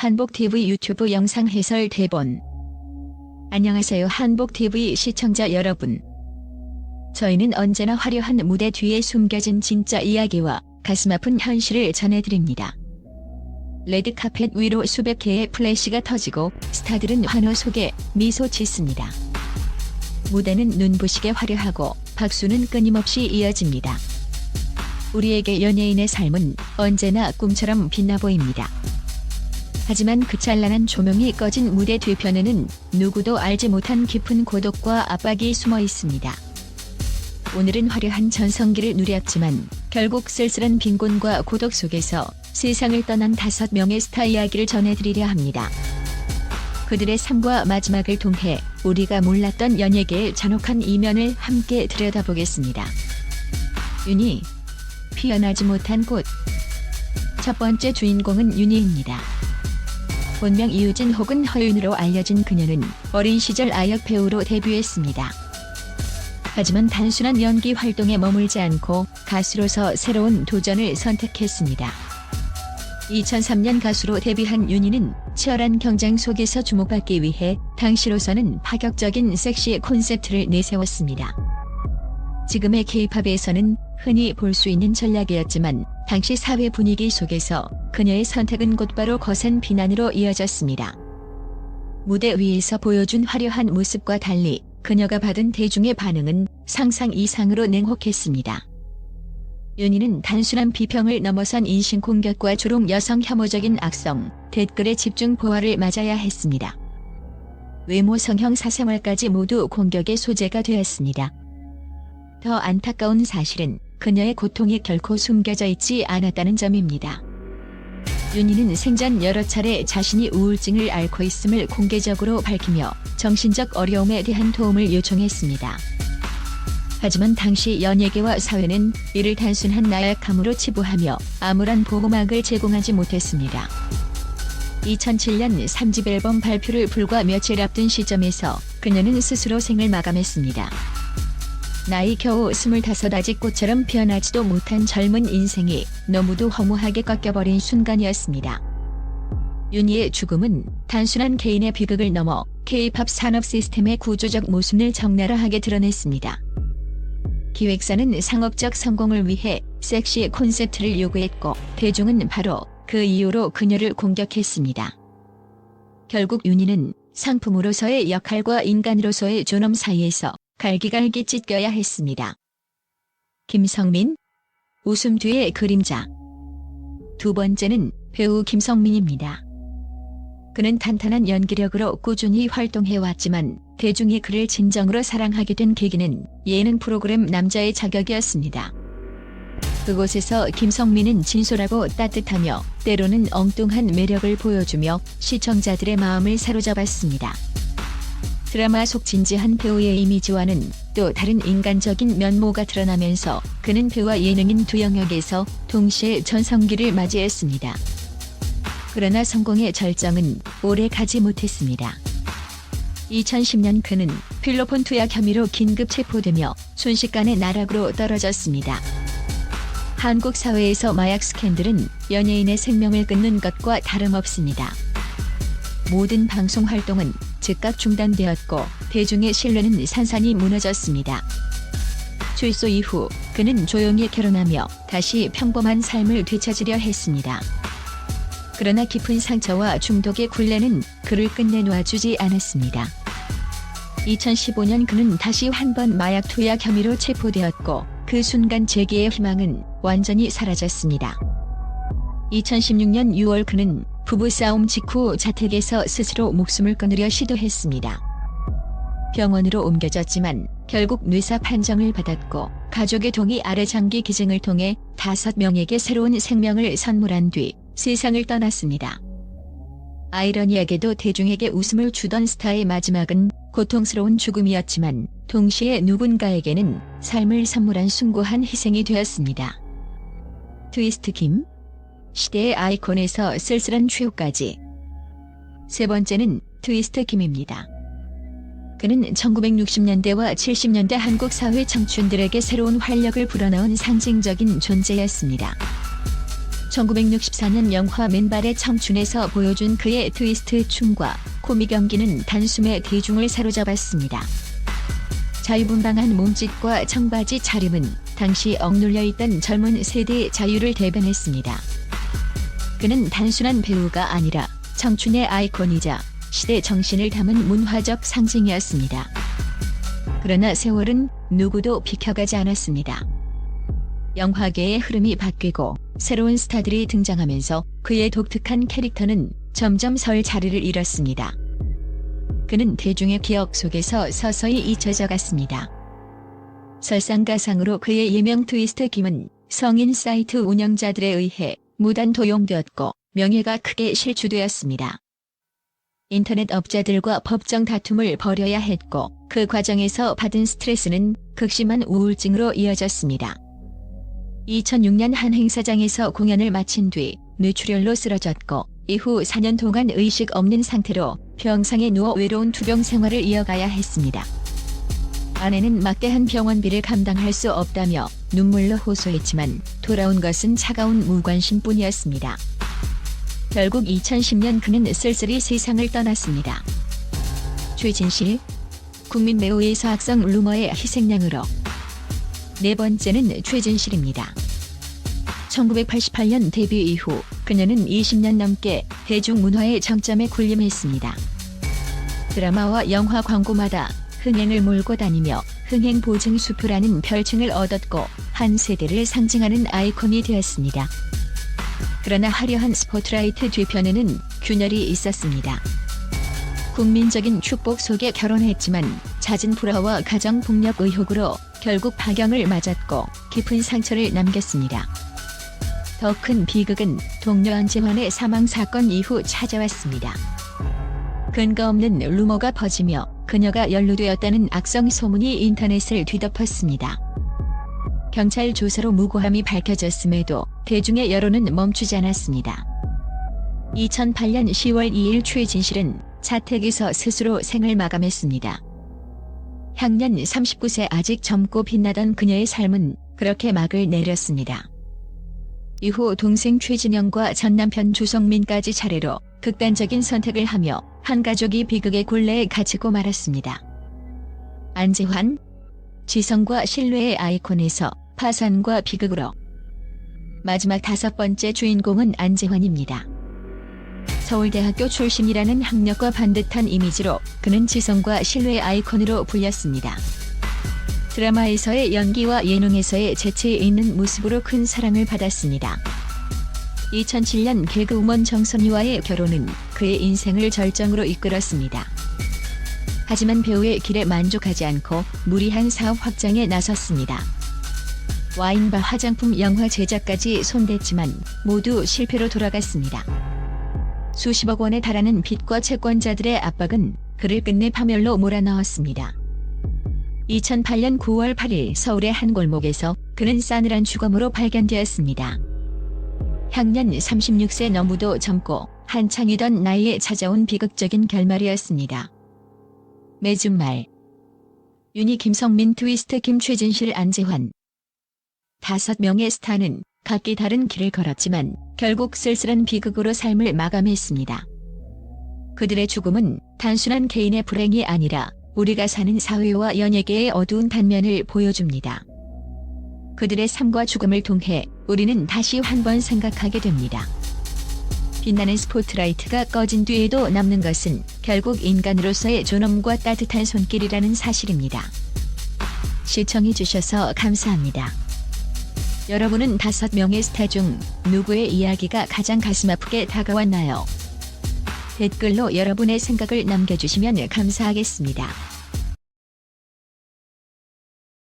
한복TV 유튜브 영상 해설 대본 안녕하세요 한복TV 시청자 여러분 저희는 언제나 화려한 무대 뒤에 숨겨진 진짜 이야기와 가슴 아픈 현실을 전해드립니다. 레드카펫 위로 수백 개의 플래시가 터지고 스타들은 환호 속에 미소 짓습니다. 무대는 눈부시게 화려하고 박수는 끊임없이 이어집니다. 우리에게 연예인의 삶은 언제나 꿈처럼 빛나 보입니다. 하지만 그 찬란한 조명이 꺼진 무대 뒤편에는 누구도 알지 못한 깊은 고독과 압박이 숨어 있습니다. 오늘은 화려한 전성기를 누렸지만 결국 쓸쓸한 빈곤과 고독 속에서 세상을 떠난 다섯 명의 스타 이야기를 전해드리려 합니다. 그들의 삶과 마지막을 통해 우리가 몰랐던 연예계의 잔혹한 이면을 함께 들여다보겠습니다. 윤희, 피어나지 못한 꽃. 첫 번째 주인공은 윤희입니다. 본명 이유진 혹은 허윤으로 알려진 그녀는 어린 시절 아역 배우로 데뷔했습니다. 하지만 단순한 연기 활동에 머물지 않고 가수로서 새로운 도전을 선택했습니다. 2003년 가수로 데뷔한 윤희는 치열한 경쟁 속에서 주목받기 위해 당시로서는 파격적인 섹시 콘셉트를 내세웠습니다. 지금의 케이팝에서는 흔히 볼 수 있는 전략이었지만 당시 사회 분위기 속에서 그녀의 선택은 곧바로 거센 비난으로 이어졌습니다. 무대 위에서 보여준 화려한 모습과 달리 그녀가 받은 대중의 반응은 상상 이상으로 냉혹했습니다. 윤희는 단순한 비평을 넘어선 인신 공격과 조롱 여성 혐오적인 악성, 댓글의 집중 포화를 맞아야 했습니다. 외모 성형 사생활까지 모두 공격의 소재가 되었습니다. 더 안타까운 사실은 그녀의 고통이 결코 숨겨져 있지 않았다는 점입니다. 윤희는 생전 여러 차례 자신이 우울증을 앓고 있음을 공개적으로 밝히며 정신적 어려움에 대한 도움을 요청했습니다. 하지만 당시 연예계와 사회는 이를 단순한 나약함으로 치부하며 아무런 보호막을 제공하지 못했습니다. 2007년 3집 앨범 발표를 불과 며칠 앞둔 시점에서 그녀는 스스로 생을 마감했습니다. 나이 겨우 25 아직 꽃처럼 피어나지도 못한 젊은 인생이 너무도 허무하게 꺾여버린 순간이었습니다. 윤희의 죽음은 단순한 개인의 비극을 넘어 K-팝 산업 시스템의 구조적 모순을 적나라하게 드러냈습니다. 기획사는 상업적 성공을 위해 섹시 콘셉트를 요구했고 대중은 바로 그 이유로 그녀를 공격했습니다. 결국 윤희는 상품으로서의 역할과 인간으로서의 존엄 사이에서 갈기갈기 찢겨야 했습니다. 김성민 웃음 뒤의 그림자 두 번째는 배우 김성민입니다. 그는 탄탄한 연기력으로 꾸준히 활동해왔지만 대중이 그를 진정으로 사랑하게 된 계기는 예능 프로그램 남자의 자격이었습니다. 그곳에서 김성민은 진솔하고 따뜻하며 때로는 엉뚱한 매력을 보여주며 시청자들의 마음을 사로잡았습니다. 드라마 속 진지한 배우의 이미지와는 또 다른 인간적인 면모가 드러나면서 그는 배우와 예능인 두 영역에서 동시에 전성기를 맞이했습니다. 그러나 성공의 절정은 오래 가지 못했습니다. 2010년 그는 필로폰 투약 혐의로 긴급 체포되며 순식간에 나락으로 떨어졌습니다. 한국 사회에서 마약 스캔들은 연예인의 생명을 끊는 것과 다름없습니다. 모든 방송 활동은 즉각 중단되었고 대중의 신뢰는 산산이 무너졌습니다. 출소 이후 그는 조용히 결혼하며 다시 평범한 삶을 되찾으려 했습니다. 그러나 깊은 상처와 중독의 굴레는 그를 끝내 놓아주지 않았습니다. 2015년 그는 다시 한 번 마약 투약 혐의로 체포되었고 그 순간 재기의 희망은 완전히 사라졌습니다. 2016년 6월 그는 부부싸움 직후 자택에서 스스로 목숨을 끊으려 시도했습니다. 병원으로 옮겨졌지만 결국 뇌사 판정을 받았고 가족의 동의 아래 장기 기증을 통해 다섯 명에게 새로운 생명을 선물한 뒤 세상을 떠났습니다. 아이러니하게도 대중에게 웃음을 주던 스타의 마지막은 고통스러운 죽음이었지만 동시에 누군가에게는 삶을 선물한 숭고한 희생이 되었습니다. 트위스트 김 시대의 아이콘에서 쓸쓸한 최후까지 세 번째는 트위스트 김입니다. 그는 1960년대와 70년대 한국 사회 청춘들에게 새로운 활력을 불어넣은 상징적인 존재였습니다. 1964년 영화 맨발의 청춘에서 보여준 그의 트위스트 춤과 코믹 연기는 단숨에 대중을 사로잡았습니다. 자유분방한 몸짓과 청바지 차림은 당시 억눌려 있던 젊은 세대의 자유를 대변했습니다. 그는 단순한 배우가 아니라 청춘의 아이콘이자 시대 정신을 담은 문화적 상징이었습니다. 그러나 세월은 누구도 비켜가지 않았습니다. 영화계의 흐름이 바뀌고 새로운 스타들이 등장하면서 그의 독특한 캐릭터는 점점 설 자리를 잃었습니다. 그는 대중의 기억 속에서 서서히 잊혀져 갔습니다. 설상가상으로 그의 예명 트위스트 김은 성인 사이트 운영자들에 의해 무단 도용되었고 명예가 크게 실추되었습니다. 인터넷 업자들과 법정 다툼을 벌여야 했고 그 과정에서 받은 스트레스는 극심한 우울증으로 이어졌습니다. 2006년 한 행사장에서 공연을 마친 뒤 뇌출혈로 쓰러졌고 이후 4년 동안 의식 없는 상태로 병상에 누워 외로운 투병 생활을 이어가야 했습니다. 아내는 막대한 병원비를 감당할 수 없다며 눈물로 호소했지만 돌아온 것은 차가운 무관심뿐이었습니다. 결국 2010년 그는 쓸쓸히 세상을 떠났습니다. 최진실 국민 배우의 사악성 루머의 희생양으로 네 번째는 최진실입니다. 1988년 데뷔 이후 그녀는 20년 넘게 대중문화의 정점에 군림했습니다. 드라마와 영화 광고마다 흥행을 몰고 다니며 흥행 보증 수프라는 별칭을 얻었고 한 세대를 상징하는 아이콘이 되었습니다. 그러나 화려한 스포트라이트 뒤편에는 균열이 있었습니다. 국민적인 축복 속에 결혼했지만 잦은 불화와 가정 폭력 의혹으로 결국 파경을 맞았고 깊은 상처를 남겼습니다. 더 큰 비극은 동료 안재환의 사망 사건 이후 찾아왔습니다. 근거 없는 루머가 퍼지며 그녀가 연루되었다는 악성 소문이 인터넷을 뒤덮었습니다. 경찰 조사로 무고함이 밝혀졌음에도 대중의 여론은 멈추지 않았습니다. 2008년 10월 2일 최진실은 자택에서 스스로 생을 마감했습니다. 향년 39세 아직 젊고 빛나던 그녀의 삶은 그렇게 막을 내렸습니다. 이후 동생 최진영과 전 남편 조성민까지 차례로 극단적인 선택을 하며 한 가족이 비극의 굴레에 갇히고 말았습니다. 안재환, 지성과 신뢰의 아이콘에서 파산과 비극으로 마지막 다섯 번째 주인공은 안재환입니다. 서울대학교 출신이라는 학력과 반듯한 이미지로 그는 지성과 신뢰의 아이콘으로 불렸습니다. 드라마에서의 연기와 예능에서의 재치 있는 모습으로 큰 사랑을 받았습니다. 2007년 개그우먼 정선유와의 결혼은 그의 인생을 절정으로 이끌었습니다. 하지만 배우의 길에 만족하지 않고 무리한 사업 확장에 나섰습니다. 와인바 화장품 영화 제작까지 손댔지만 모두 실패로 돌아갔습니다. 수십억 원에 달하는 빚과 채권자들의 압박은 그를 끝내 파멸로 몰아넣었습니다. 2008년 9월 8일 서울의 한 골목에서 그는 싸늘한 주검으로 발견되었습니다. 향년 36세 너무도 젊고 한창이던 나이에 찾아온 비극적인 결말이었습니다. 매주 말 윤희 김성민 트위스트 김최진실 안재환 다섯 명의 스타는 각기 다른 길을 걸었지만 결국 쓸쓸한 비극으로 삶을 마감했습니다. 그들의 죽음은 단순한 개인의 불행이 아니라 우리가 사는 사회와 연예계의 어두운 단면을 보여줍니다. 그들의 삶과 죽음을 통해 우리는 다시 한번 생각하게 됩니다. 빛나는 스포트라이트가 꺼진 뒤에도 남는 것은 결국 인간으로서의 존엄과 따뜻한 손길이라는 사실입니다. 시청해주셔서 감사합니다. 여러분은 다섯 명의 스타 중 누구의 이야기가 가장 가슴 아프게 다가왔나요? 댓글로 여러분의 생각을 남겨주시면 감사하겠습니다.